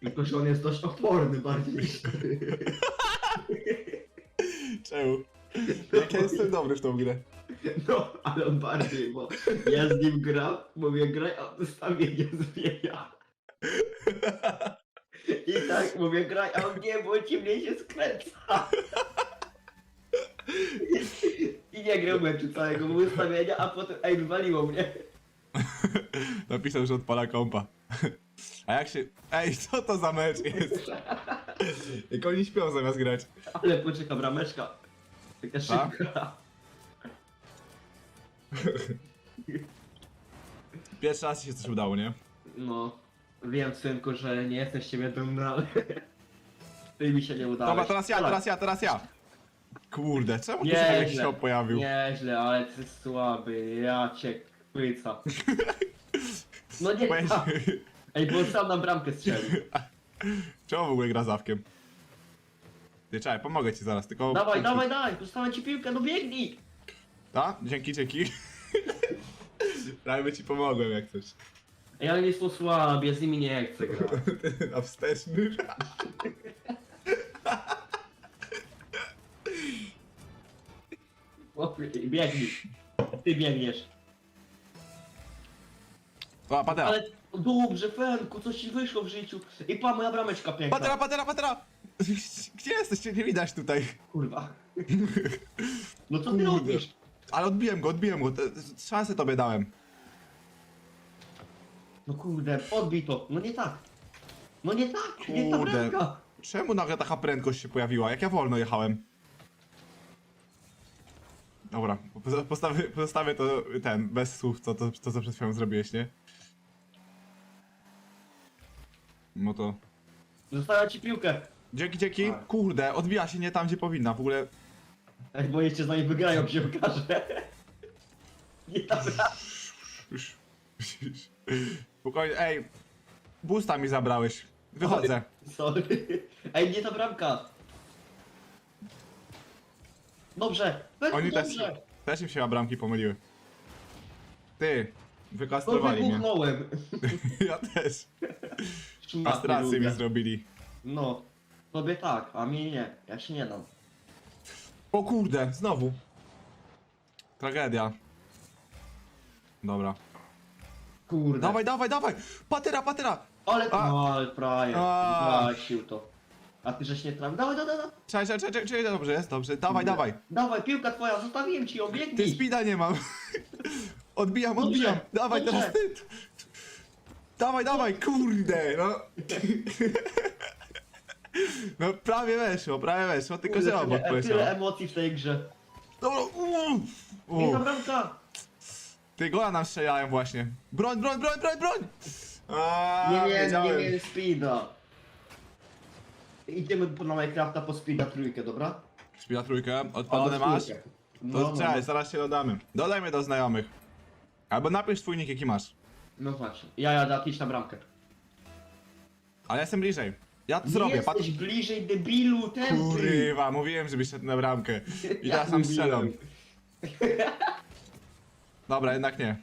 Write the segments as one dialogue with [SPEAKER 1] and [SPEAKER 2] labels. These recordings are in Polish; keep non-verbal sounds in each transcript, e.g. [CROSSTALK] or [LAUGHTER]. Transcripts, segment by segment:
[SPEAKER 1] Tylko, że on jest dość odporny bardziej niż [LAUGHS] ty.
[SPEAKER 2] Czemu? Jak ja jestem dobry w tą grę.
[SPEAKER 1] No, ale on bardziej, bo ja z nim gram, mówię graj, a on ustawienie zmienia. I tak mówię graj, a on nie, bo ci mnie się skręca. I nie grał meczu całego, bo ustawienia, a potem, ej, wywaliło mnie. [LAUGHS]
[SPEAKER 2] Napisał, że odpala kompa. A jak się... Ej, co to za mecz jest? [LAUGHS] Jak oni śpią zamiast grać.
[SPEAKER 1] Ale poczekam, rameczka. Taka
[SPEAKER 2] Tak?
[SPEAKER 1] szybka. [LAUGHS]
[SPEAKER 2] Pierwszy raz ci się coś udało, nie?
[SPEAKER 1] No, wiem synku, że nie jesteś z ciebie dumny, ale... [LAUGHS] Ty mi się nie udało.
[SPEAKER 2] Dobra, teraz ja, teraz ja, teraz ja. Kurde, czemu tu się
[SPEAKER 1] Nieźle.
[SPEAKER 2] jakiś hop pojawił?
[SPEAKER 1] Nieźle, ale ty słaby, ja cię chwyca. No nie,
[SPEAKER 2] Powiedz-
[SPEAKER 1] tak. Ej, bo sam nam bramkę strzelił. [LAUGHS]
[SPEAKER 2] Czemu w ogóle gra zawkiem? Ty, czekaj, pomogę ci zaraz, tylko...
[SPEAKER 1] Dawaj, dawaj, dawaj, dostałem ci piłkę, no biegnij!
[SPEAKER 2] A? Dzięki, dzięki. [LAUGHS] Prawie ci pomogłem jak coś.
[SPEAKER 1] Ej, ale nie są słabi, ja z nimi nie chcę grać. [LAUGHS]
[SPEAKER 2] A wsteczny?
[SPEAKER 1] Chłopie, Biegnij. Ty biegniesz.
[SPEAKER 2] O, patera.
[SPEAKER 1] Ale dobrze, Fenku, coś ci wyszło w życiu. I pa, moja brameczka piękna.
[SPEAKER 2] Patera, patera, patera! [LAUGHS] Gdzie jesteś? Cię nie widać tutaj.
[SPEAKER 1] Kurwa. [LAUGHS] No co ty
[SPEAKER 2] Kurde.
[SPEAKER 1] robisz?
[SPEAKER 2] Ale odbiłem go, odbiłem go. te- Szansę tobie dałem.
[SPEAKER 1] No kurde, odbij to. No nie tak. No nie tak, nie ta
[SPEAKER 2] Kurde.
[SPEAKER 1] bramka.
[SPEAKER 2] Czemu nagle taka prędkość się pojawiła? Jak ja wolno jechałem? Dobra, po- postawię, postawię to ten, bez słów, co, to, to co przed chwilą zrobiłeś, nie? No to...
[SPEAKER 1] Zostawiam ci piłkę.
[SPEAKER 2] Dzięki, dzięki.
[SPEAKER 1] Tak.
[SPEAKER 2] Kurde, odbija się nie tam, gdzie powinna. W ogóle
[SPEAKER 1] Ej, bo jeszcze z nami wygrają, się okaże. [LAUGHS] Nie bramka.
[SPEAKER 2] Już. Spokojnie, ej. Busta mi zabrałeś. Wychodzę.
[SPEAKER 1] Sorry. Ej, nie ta bramka. Dobrze. Fenku,
[SPEAKER 2] Oni też,
[SPEAKER 1] dobrze.
[SPEAKER 2] też im się bramki pomyliły. Ty, wykastrowali mnie.
[SPEAKER 1] wybuchnąłem. [LAUGHS]
[SPEAKER 2] Ja też. [LAUGHS]
[SPEAKER 1] Szmaty
[SPEAKER 2] Kastrację mi zrobili.
[SPEAKER 1] No. Tobie tak, a mnie nie. Ja się nie dam.
[SPEAKER 2] O kurde, znowu. Tragedia. Dobra.
[SPEAKER 1] Kurde.
[SPEAKER 2] Dawaj, dawaj, dawaj! Patera, patera!
[SPEAKER 1] Ale,
[SPEAKER 2] A.
[SPEAKER 1] no, ale frajer.
[SPEAKER 2] A.
[SPEAKER 1] Zgasił to. A ty żeś nie trafił. Dawaj, dawaj, dawaj.
[SPEAKER 2] Czekaj, czekaj, czekaj, czekaj, dobrze jest, dobrze. Dawaj, dawaj.
[SPEAKER 1] Dawaj, piłka twoja, zostawiłem ci
[SPEAKER 2] Ty spida nie mam. [LAUGHS] Odbijam,
[SPEAKER 1] Dobrze,
[SPEAKER 2] odbijam. Dawaj,
[SPEAKER 1] dobrze.
[SPEAKER 2] teraz ty. Dawaj, dawaj, kurde, no. No prawie weszło, prawie weszło, tylko że obok
[SPEAKER 1] tyle, tyle
[SPEAKER 2] poleciało.
[SPEAKER 1] emocji w tej grze.
[SPEAKER 2] Dobra, uuu. Uuu.
[SPEAKER 1] bramka.
[SPEAKER 2] Ty gola nam strzelają właśnie. Broń, broń, broń, broń, broń! A,
[SPEAKER 1] Nie, nie, nie
[SPEAKER 2] wiedziałem.
[SPEAKER 1] miałem speeda. Idziemy po na Minecrafta po speeda trójkę, dobra?
[SPEAKER 2] Szpila trójkę,
[SPEAKER 1] O,
[SPEAKER 2] odpalone masz?
[SPEAKER 1] trójkę.
[SPEAKER 2] To
[SPEAKER 1] No, no,
[SPEAKER 2] czekaj,
[SPEAKER 1] no.
[SPEAKER 2] zaraz się dodamy. Dodaj mnie do znajomych. Albo napisz twój nick jaki masz.
[SPEAKER 1] No właśnie. Ja jadę idź na bramkę.
[SPEAKER 2] Ale ja jestem bliżej. Ja to zrobię,
[SPEAKER 1] jesteś
[SPEAKER 2] patrz.
[SPEAKER 1] bliżej debilu, tempy.
[SPEAKER 2] Kurwa, mówiłem, żebyś szedł na bramkę. I
[SPEAKER 1] Ja
[SPEAKER 2] teraz tam
[SPEAKER 1] mówiłem.
[SPEAKER 2] strzelam. [LAUGHS] Dobra, jednak nie.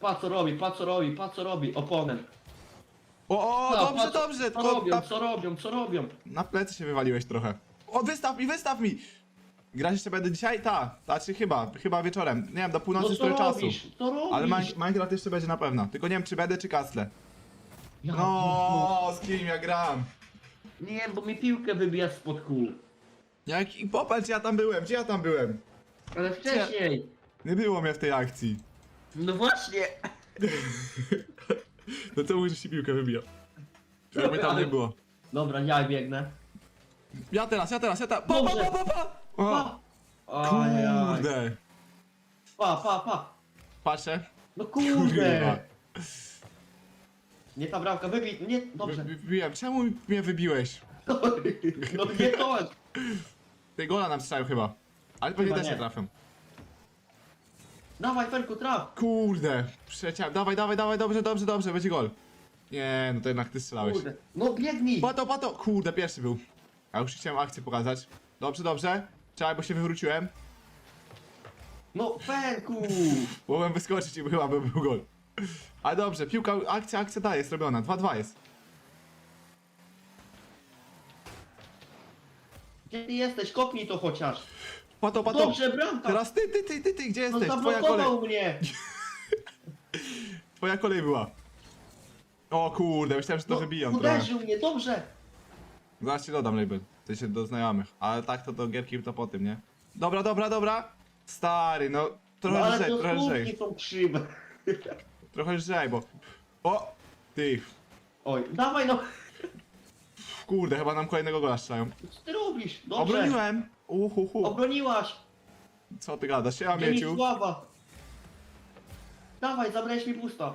[SPEAKER 1] Pa co robi, pa co robi, pa co robi, oponent.
[SPEAKER 2] O, o, dobrze, dobrze,
[SPEAKER 1] Co
[SPEAKER 2] tylko
[SPEAKER 1] robią,
[SPEAKER 2] na,
[SPEAKER 1] co robią, co robią?
[SPEAKER 2] na plecy się wywaliłeś trochę. O, wystaw mi, wystaw mi! Grać jeszcze będę dzisiaj? Ta, znaczy chyba, chyba wieczorem. Nie wiem, do północy
[SPEAKER 1] No
[SPEAKER 2] jest
[SPEAKER 1] co
[SPEAKER 2] trochę czasu.
[SPEAKER 1] robisz, co robisz?
[SPEAKER 2] Ale Min- Minecraft jeszcze będzie na pewno. Tylko nie wiem, czy będę, czy kastle.
[SPEAKER 1] Ja,
[SPEAKER 2] No, z kim ja gram?
[SPEAKER 1] Nie, bo mi piłkę wybija spod kół.
[SPEAKER 2] Jak i popatrz, ja tam byłem, gdzie ja tam byłem?
[SPEAKER 1] Ale wcześniej.
[SPEAKER 2] Nie było mnie w tej akcji.
[SPEAKER 1] No właśnie. [LAUGHS]
[SPEAKER 2] No to mówisz, że ci piłkę wybija. Jakby tam nie było.
[SPEAKER 1] Dobra, ja biegnę.
[SPEAKER 2] Ja teraz, ja teraz, ja teraz. Pa, pa,
[SPEAKER 1] Dobrze.
[SPEAKER 2] pa, pa, pa! O,
[SPEAKER 1] Pa. Ajaj.
[SPEAKER 2] kurde.
[SPEAKER 1] Pa, pa, pa.
[SPEAKER 2] Patrzę.
[SPEAKER 1] No
[SPEAKER 2] Kurwa.
[SPEAKER 1] kurde. Nie ta bramka, wybij, nie, dobrze.
[SPEAKER 2] Wy- Wybiłem. Czemu mnie wybiłeś?
[SPEAKER 1] No nie to.
[SPEAKER 2] Tej gola nam strzelają chyba. Ale pewnie
[SPEAKER 1] Chyba
[SPEAKER 2] też nie
[SPEAKER 1] nie.
[SPEAKER 2] trafią.
[SPEAKER 1] Dawaj, Ferku, traf.
[SPEAKER 2] Kurde. Przeciałem. Dawaj, dawaj, dawaj, dobrze, dobrze, dobrze, będzie gol. Nie, no to jednak ty strzelałeś.
[SPEAKER 1] Kurde. No biegnij.
[SPEAKER 2] Pato, pato! Kurde, pierwszy był. A już chciałem akcję pokazać. Dobrze, dobrze. Czekaj, bo się wywróciłem.
[SPEAKER 1] No, perku!
[SPEAKER 2] Mogłem wyskoczyć i chyba był gol. Ale dobrze, piłka, akcja, akcja daje, jest robiona. 2-2 jest.
[SPEAKER 1] Gdzie ty jesteś? Kopnij to chociaż.
[SPEAKER 2] Pato, pato.
[SPEAKER 1] Dobrze, bramka!
[SPEAKER 2] Teraz ty, ty, ty, ty, ty, gdzie
[SPEAKER 1] no,
[SPEAKER 2] jesteś? Twoja kolej.
[SPEAKER 1] mnie! [LAUGHS]
[SPEAKER 2] Twoja kolej była. O kurde, myślałem, że to
[SPEAKER 1] No,
[SPEAKER 2] wybijam trochę.
[SPEAKER 1] uderzył mnie, dobrze!
[SPEAKER 2] Zaraz ci dodam label. To się do znajomych. Ale tak to do gierki to po tym, nie? Dobra, dobra, dobra. Stary, no.
[SPEAKER 1] No
[SPEAKER 2] Trochę
[SPEAKER 1] ale
[SPEAKER 2] lżej,
[SPEAKER 1] to
[SPEAKER 2] trochę lżej.
[SPEAKER 1] są krzywe.
[SPEAKER 2] Trochę lżej, bo... O! Ty,
[SPEAKER 1] Oj, dawaj no.
[SPEAKER 2] kurde, chyba nam kolejnego gola strzelają.
[SPEAKER 1] Co ty robisz? Dobrze.
[SPEAKER 2] Obroniłem! Uhuhu.
[SPEAKER 1] Obroniłaś.
[SPEAKER 2] Co ty gadasz? Ja mieciu.
[SPEAKER 1] sława. Dawaj, zabrałeś mi pusta.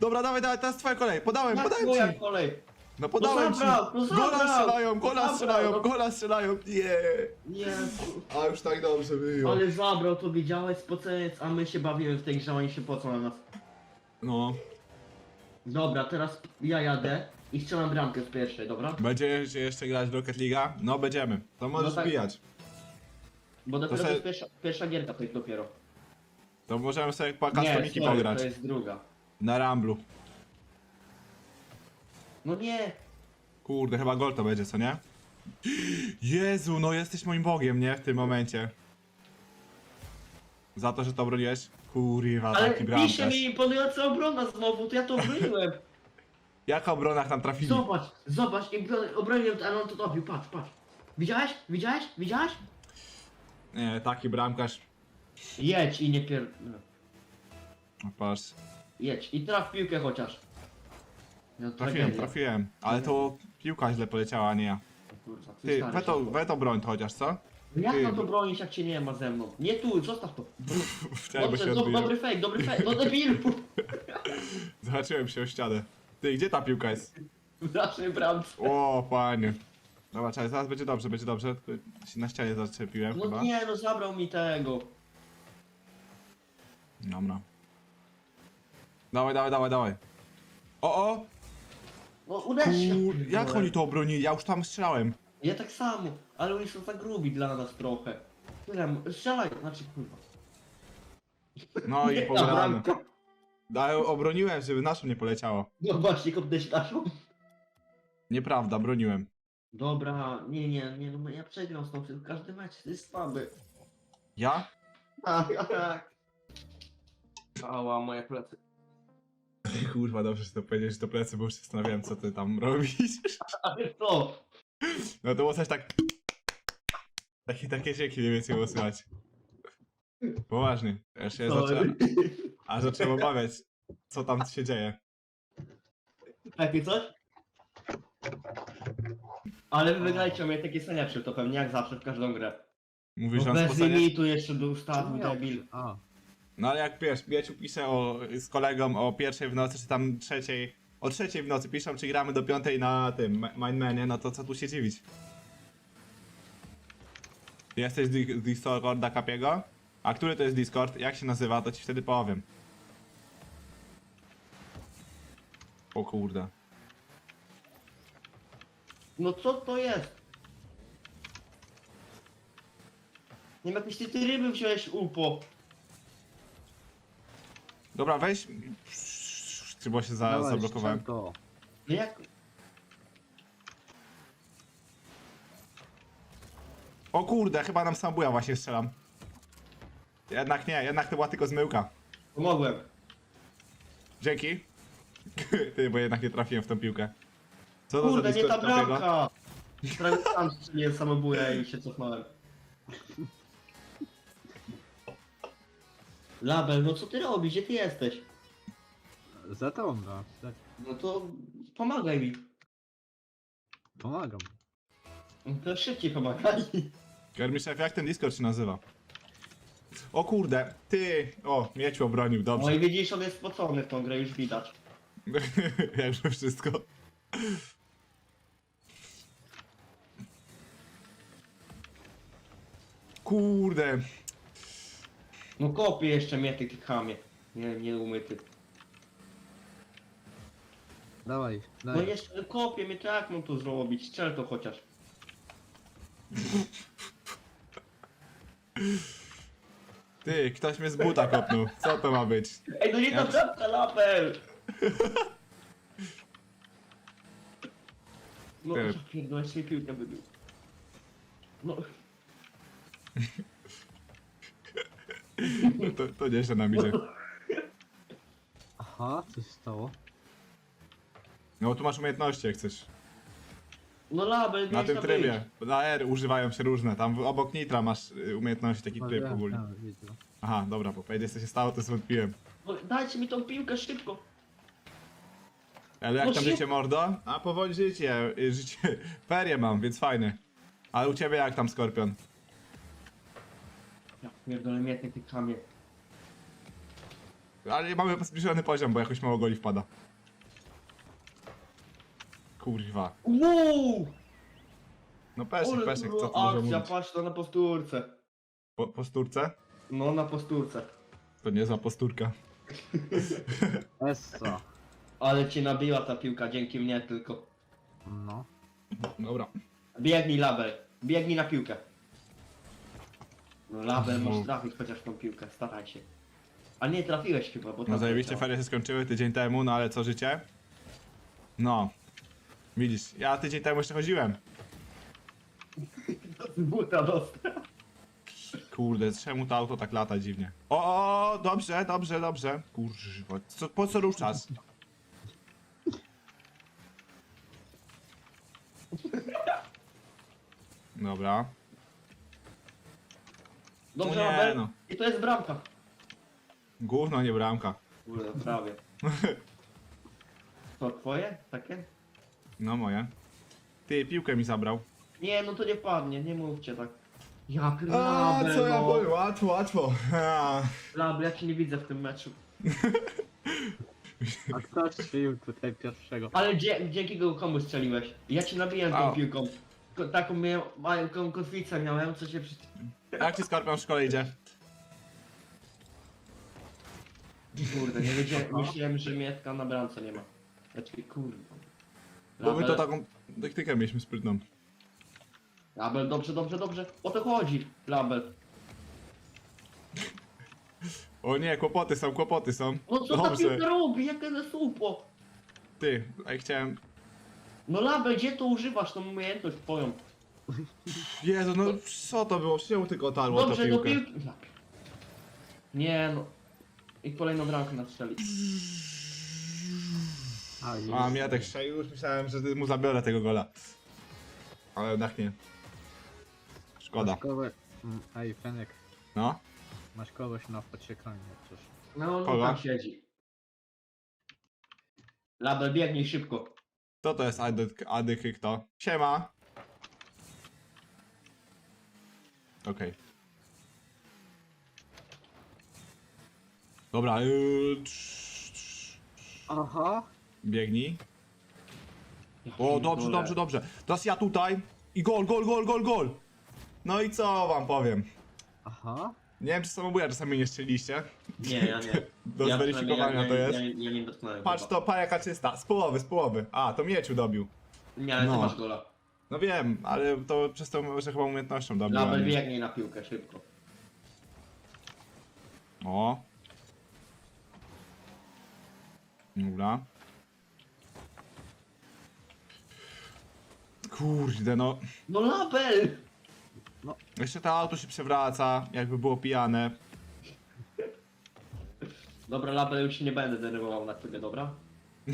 [SPEAKER 2] Dobra, dawaj, dawaj, teraz twoja kolej. Podałem,
[SPEAKER 1] Jak
[SPEAKER 2] podałem
[SPEAKER 1] moja
[SPEAKER 2] ci.
[SPEAKER 1] kolej?
[SPEAKER 2] No podałem
[SPEAKER 1] zabrał,
[SPEAKER 2] ci.
[SPEAKER 1] no
[SPEAKER 2] Gola
[SPEAKER 1] zabrał.
[SPEAKER 2] strzelają,
[SPEAKER 1] No
[SPEAKER 2] gola
[SPEAKER 1] zabrał,
[SPEAKER 2] strzelają,
[SPEAKER 1] no.
[SPEAKER 2] gola strzelają. Nie.
[SPEAKER 1] Jezu.
[SPEAKER 2] A już tak dobrze było.
[SPEAKER 1] Ale zabrał, to widziałeś spoceniec, a my się bawimy w tej grze, oni się pocą na nas.
[SPEAKER 2] No.
[SPEAKER 1] Dobra, teraz ja jadę i strzelam bramkę z pierwszej, dobra?
[SPEAKER 2] Będziecie jeszcze grać w Rocket League'a? No będziemy. To możesz
[SPEAKER 1] tak.
[SPEAKER 2] wbijać.
[SPEAKER 1] Bo dopiero
[SPEAKER 2] se-
[SPEAKER 1] to jest pierwsza, pierwsza gierka to jest dopiero.
[SPEAKER 2] To możemy sobie po
[SPEAKER 1] Nie,
[SPEAKER 2] customiki
[SPEAKER 1] sorry,
[SPEAKER 2] pograć.
[SPEAKER 1] to jest druga.
[SPEAKER 2] Na Ramblu.
[SPEAKER 1] No nie,
[SPEAKER 2] Kurde, chyba gol to będzie, co nie? Jezu, no jesteś moim bogiem, nie? W tym momencie. Za to, że to broniłeś? Kurwa,
[SPEAKER 1] ale
[SPEAKER 2] taki
[SPEAKER 1] pisze
[SPEAKER 2] bramkarz.
[SPEAKER 1] mi imponująca obrona znowu, to ja to obroniłem. [LAUGHS]
[SPEAKER 2] Jaka obrona nam trafili?
[SPEAKER 1] Zobacz, zobacz, i bro- obroniłem to, ale on to dobił, patrz, patrz. Widziałeś? Widziałeś? Widziałeś?
[SPEAKER 2] Nie, taki bramkarz.
[SPEAKER 1] Jedź i nie pier... No
[SPEAKER 2] Patrz.
[SPEAKER 1] Jedź i traf piłkę chociaż. No,
[SPEAKER 2] Trafiłem,
[SPEAKER 1] tragedia.
[SPEAKER 2] trafiłem. Ale to piłka źle poleciała, a nie ja.
[SPEAKER 1] Kurwa,
[SPEAKER 2] Ty,
[SPEAKER 1] stary
[SPEAKER 2] we to,
[SPEAKER 1] się-
[SPEAKER 2] we to broń to chociaż, co?
[SPEAKER 1] No Jak
[SPEAKER 2] ty.
[SPEAKER 1] mam to bronić, jak cię nie ma ze mną? Nie tu, zostaw to. [LAUGHS]
[SPEAKER 2] Chciałem
[SPEAKER 1] Dobrze,
[SPEAKER 2] się
[SPEAKER 1] do, dobry fake, dobry fake, no debilu! [LAUGHS]
[SPEAKER 2] Zobaczyłem się o ścianę. Ty, gdzie ta piłka jest?
[SPEAKER 1] W naszej bramce.
[SPEAKER 2] O, panie. Dobra, czekaj, zaraz będzie dobrze, będzie dobrze. Tylko się na ścianie zaczepiłem
[SPEAKER 1] No
[SPEAKER 2] chyba.
[SPEAKER 1] nie, no zabrał mi tego.
[SPEAKER 2] Dobra. Dawaj, dawaj, dawaj, dawaj. O, o!
[SPEAKER 1] No uderz się.
[SPEAKER 2] Kur... Jak oni to obronili? Ja już tam strzelałem.
[SPEAKER 1] Ja tak samo, ale oni są za grubi dla nas trochę. Tyle, strzelaj, znaczy kurwa.
[SPEAKER 2] No i pograne.
[SPEAKER 1] bramka.
[SPEAKER 2] Ale obroniłem, żeby naszą nie poleciało.
[SPEAKER 1] No właśnie, kopnąć naszą.
[SPEAKER 2] Nieprawda, broniłem.
[SPEAKER 1] Dobra, nie, nie, nie, no ja przegram z tą przez każdy mecz, to jest słaby.
[SPEAKER 2] Ja? [LAUGHS]
[SPEAKER 1] Tak, tak. Ała, moje plecy.
[SPEAKER 2] Kurwa, dobrze, że to powiedziałeś, że to plecy, bo już się zastanawiałem, co ty tam [LAUGHS] robisz.
[SPEAKER 1] Ale co?
[SPEAKER 2] No to było coś tak... Takie, takie dźwięki mniej więcej było słychać. Poważnie. Ja się zacząłem... A zacząłem obawiać, co tam się dzieje.
[SPEAKER 1] Takie coś? Ale wy wygrajcie, mnie takie są lepsze, to pewnie jak zawsze w każdą grę.
[SPEAKER 2] Mówisz, że on
[SPEAKER 1] bez
[SPEAKER 2] spoceniesz?
[SPEAKER 1] limitu jeszcze
[SPEAKER 3] Czemu ja-
[SPEAKER 1] debil.
[SPEAKER 3] A,
[SPEAKER 2] No ale jak wiesz, Mieciu pisze o, z kolegą o pierwszej w nocy, czy tam trzeciej, o trzeciej w nocy piszą, czy gramy do piątej na tym, Ma- Mindmanie, no to co tu się dziwić? Jesteś z Di- z Discorda Kapiego? A który to jest Discord? Jak się nazywa? To ci wtedy powiem. O kurde.
[SPEAKER 1] No co to jest? Nie wiem, jakieś ty ryby wziąłeś upo.
[SPEAKER 2] Dobra, weź... Bo się za,
[SPEAKER 3] dawaj,
[SPEAKER 2] zablokowałem.
[SPEAKER 3] to.
[SPEAKER 1] No jak?
[SPEAKER 2] O kurde, chyba nam sambuja właśnie strzelam. Jednak nie, jednak to była tylko zmyłka.
[SPEAKER 1] Pomogłem.
[SPEAKER 2] Dzięki. [LAUGHS] Ty, bo jednak nie trafiłem w tą piłkę. Co to
[SPEAKER 1] Kurde,
[SPEAKER 2] za
[SPEAKER 1] nie ta
[SPEAKER 2] takiego?
[SPEAKER 1] bramka! Prawie sam strzeliłem samobuja i się cofnąłem. Label, no co ty robisz? Gdzie ty jesteś?
[SPEAKER 3] Za to no. Tak,
[SPEAKER 1] No to pomagaj mi.
[SPEAKER 3] pomagam.
[SPEAKER 1] No To szybciej pomagaj.
[SPEAKER 2] Kermiszew, jak ten Discord się nazywa? O kurde, ty! O, mieciu obronił,
[SPEAKER 1] No
[SPEAKER 2] dobrze.
[SPEAKER 1] i widzisz, on jest spocony w tą grę, już widać. [LAUGHS]
[SPEAKER 2] Jakże wszystko. Kurde.
[SPEAKER 1] No kopie jeszcze mnie ty chamie. Nie, nie umyty.
[SPEAKER 3] Dawaj,
[SPEAKER 1] No jeszcze kopie mnie, to jak mam to zrobić? Strzel to chociaż.
[SPEAKER 2] Ty, ktoś mnie z buta kopnął. Co to ma być?
[SPEAKER 1] Ej, no nie ta
[SPEAKER 2] Ja-
[SPEAKER 1] bramka, label! No,
[SPEAKER 2] Ty.
[SPEAKER 1] pierdolę, się piłkę wybił. No, [LAUGHS]
[SPEAKER 2] To, to nieźle nam idzie.
[SPEAKER 3] Aha, co się stało?
[SPEAKER 2] No tu masz umiejętności jak chcesz.
[SPEAKER 1] no label,
[SPEAKER 2] Na tym trybie. Na R używają się różne. Tam w- obok Nitra masz y, umiejętności, taki tryb
[SPEAKER 3] wiem,
[SPEAKER 2] ogólnie.
[SPEAKER 3] widzę.
[SPEAKER 2] Aha, dobra, bo powiedzieć co się stało, to zwątpiłem.
[SPEAKER 1] Dajcie mi tą piłkę szybko.
[SPEAKER 2] Ale jak
[SPEAKER 1] No
[SPEAKER 2] tam
[SPEAKER 1] się-
[SPEAKER 2] życie mordo? A powoli życie, y, życie. [LAUGHS] Ferie mam, więc fajne. Ale u ciebie jak tam Skorpion?
[SPEAKER 1] Ja pierdolę mietnie tych kamie.
[SPEAKER 2] Ale mamy zbliżony poziom, bo jakoś mało goli wpada. Kurwa.
[SPEAKER 1] Wow!
[SPEAKER 2] No pesek,
[SPEAKER 1] Ale
[SPEAKER 2] pesek,
[SPEAKER 1] to
[SPEAKER 2] co tu może
[SPEAKER 1] akcja,
[SPEAKER 2] mówić?
[SPEAKER 1] patrz to na posturce.
[SPEAKER 2] Po, posturce?
[SPEAKER 1] No na posturce.
[SPEAKER 2] To niezła posturka. [LAUGHS]
[SPEAKER 3] Essa.
[SPEAKER 1] Ale cię nabiła ta piłka, dzięki mnie tylko.
[SPEAKER 3] No.
[SPEAKER 2] Dobra.
[SPEAKER 1] Biegnij label, biegnij na piłkę. No label,
[SPEAKER 2] No.
[SPEAKER 1] masz trafić chociaż tą piłkę, staraj się. A nie trafiłeś chyba, bo
[SPEAKER 2] No
[SPEAKER 1] tam
[SPEAKER 2] zajebiście
[SPEAKER 1] leciał.
[SPEAKER 2] ferie się skończyły tydzień temu, no ale co życie? No. Widzisz, ja tydzień temu jeszcze chodziłem. [LAUGHS]
[SPEAKER 1] Z buta dostał.
[SPEAKER 2] Kurde, czemu to auto tak lata dziwnie? O, o, o, dobrze, dobrze, dobrze. Kurwa, co, po co ruszasz? [LAUGHS] Dobra.
[SPEAKER 1] Dobrze,
[SPEAKER 2] nie,
[SPEAKER 1] label.
[SPEAKER 2] no.
[SPEAKER 1] I to jest bramka.
[SPEAKER 2] Gówno, nie bramka.
[SPEAKER 1] Kurde, prawie. [LAUGHS] To twoje? Takie?
[SPEAKER 2] No moje. Ty, piłkę mi zabrał.
[SPEAKER 1] Nie, no to nie padnie, nie mówcie tak. Ja
[SPEAKER 2] A,
[SPEAKER 1] pierdolę,
[SPEAKER 2] co ja
[SPEAKER 1] no.
[SPEAKER 2] powiem? Łatwo, łatwo. [LAUGHS] A.
[SPEAKER 1] Label, ja cię nie widzę w tym meczu. [LAUGHS]
[SPEAKER 3] A kto strzelił tutaj pierwszego?
[SPEAKER 1] Ale dzie dzięki go komu strzeliłeś? Ja cię nabiłem tą piłką. Ko taką miałem, małą kotwicę miałem, co się przy...
[SPEAKER 2] Jak ci Skorpion w szkole idzie?
[SPEAKER 1] Kurde, nie wiedziałem, myślałem, że Mietka na bramce nie ma. Znaczy, kurde.
[SPEAKER 2] Bo my to
[SPEAKER 1] Label,
[SPEAKER 2] taką taktykę mieliśmy sprytną.
[SPEAKER 1] Label, dobrze, dobrze, dobrze. O to chodzi, Label.
[SPEAKER 2] O nie, kłopoty są, kłopoty są.
[SPEAKER 1] No co ta
[SPEAKER 2] Dobrze.
[SPEAKER 1] piłka robi? Jakie to słupo?
[SPEAKER 2] Ty, a ja chciałem...
[SPEAKER 1] No Label, gdzie to używasz tą umiejętność twoją?
[SPEAKER 2] Jezu, no co to było? Czemu tylko otarło
[SPEAKER 1] Dobrze,
[SPEAKER 2] piłkę?
[SPEAKER 1] piłki... Ja pier- Nie no. I kolejną bramkę nastrzeli.
[SPEAKER 3] A, jest.
[SPEAKER 2] A, ja tak strzelił, już myślałem, że mu zabiorę tego gola. Ale jednak nie. Szkoda.
[SPEAKER 3] Masz kogoś... Mm, Ej, Fenek,
[SPEAKER 2] No.
[SPEAKER 3] masz kogoś na pociekaniu przecież.
[SPEAKER 1] No, on
[SPEAKER 2] Kogo?
[SPEAKER 1] tam siedzi. Label, biegnij szybko.
[SPEAKER 2] Kto to jest Adyk, Adyk kto? Siema. Okej. Dobra, yy, trz- trz-
[SPEAKER 3] Aha.
[SPEAKER 2] biegnij. O, dobrze, dobrze, dobrze. Teraz ja tutaj i gol, gol, gol, gol, gol. No i co wam powiem?
[SPEAKER 3] Aha.
[SPEAKER 2] Nie wiem, czy samobuja czasami nie strzeliście.
[SPEAKER 1] Nie, ja nie. [LAUGHS]
[SPEAKER 2] Do
[SPEAKER 1] ja
[SPEAKER 2] zweryfikowania to jest.
[SPEAKER 1] Ja, ja, ja nie dotknąłem.
[SPEAKER 2] Patrz
[SPEAKER 1] chyba.
[SPEAKER 2] to, pa jaka czysta. Z połowy, z połowy. A, to mieciu dobił.
[SPEAKER 1] Nie, ale
[SPEAKER 2] No.
[SPEAKER 1] ty masz gola.
[SPEAKER 2] No wiem, ale to przez to, że chyba umiejętnością dobił. a
[SPEAKER 1] Label,
[SPEAKER 2] nie-
[SPEAKER 1] biegnij na piłkę szybko.
[SPEAKER 2] O. Dobra. Kurde, no.
[SPEAKER 1] No Label!
[SPEAKER 2] Jeszcze to auto się przewraca, jakby było pijane.
[SPEAKER 1] Dobra, Label, już się nie będę denerwował na ciebie, dobra? [LAUGHS]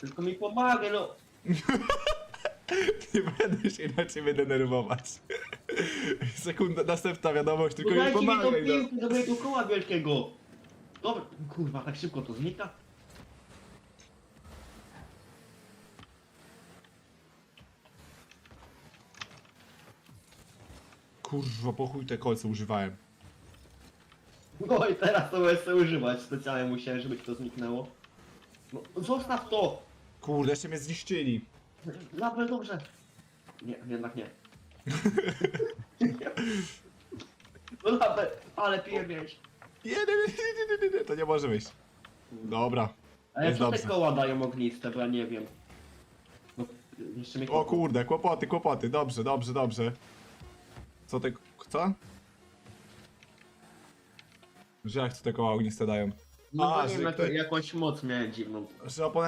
[SPEAKER 1] Tylko mi pomagaj, no. [LAUGHS]
[SPEAKER 2] Nie będę się na ciebie denerwować. [LAUGHS] Sekunda, następna wiadomość, tylko mi
[SPEAKER 1] Dajcie mi tą
[SPEAKER 2] pomagaj. No.
[SPEAKER 1] piłkę do mojego koła wielkiego. Dobra, kurwa, tak szybko to znika?
[SPEAKER 2] Kurwa, po chuj te kolce używałem.
[SPEAKER 1] No i teraz to będę sobie używać. Specjalnie musiałem, żeby ci to zniknęło. No, zostaw to!
[SPEAKER 2] Kurde, jeszcze mnie zniszczyli.
[SPEAKER 1] Label, dobrze. Nie, jednak nie. [LAUGHS] No Label, ale pierdź.
[SPEAKER 2] Nie, nie, nie, nie, nie, nie, to nie może wyjść. Dobra.
[SPEAKER 1] Ale
[SPEAKER 2] Jest
[SPEAKER 1] co te
[SPEAKER 2] dobrze.
[SPEAKER 1] koła dają ogniste, bo ja nie wiem. No, jeszcze
[SPEAKER 2] O kurde, kłopoty, kłopoty, dobrze, dobrze, dobrze. Co te... co? Że jak co te koła ogniste dają?
[SPEAKER 1] No
[SPEAKER 2] A,
[SPEAKER 1] bo nie
[SPEAKER 2] że
[SPEAKER 1] wiem, jak,
[SPEAKER 2] ktoś-
[SPEAKER 1] jakąś moc miałem dziwną.
[SPEAKER 2] Że oponent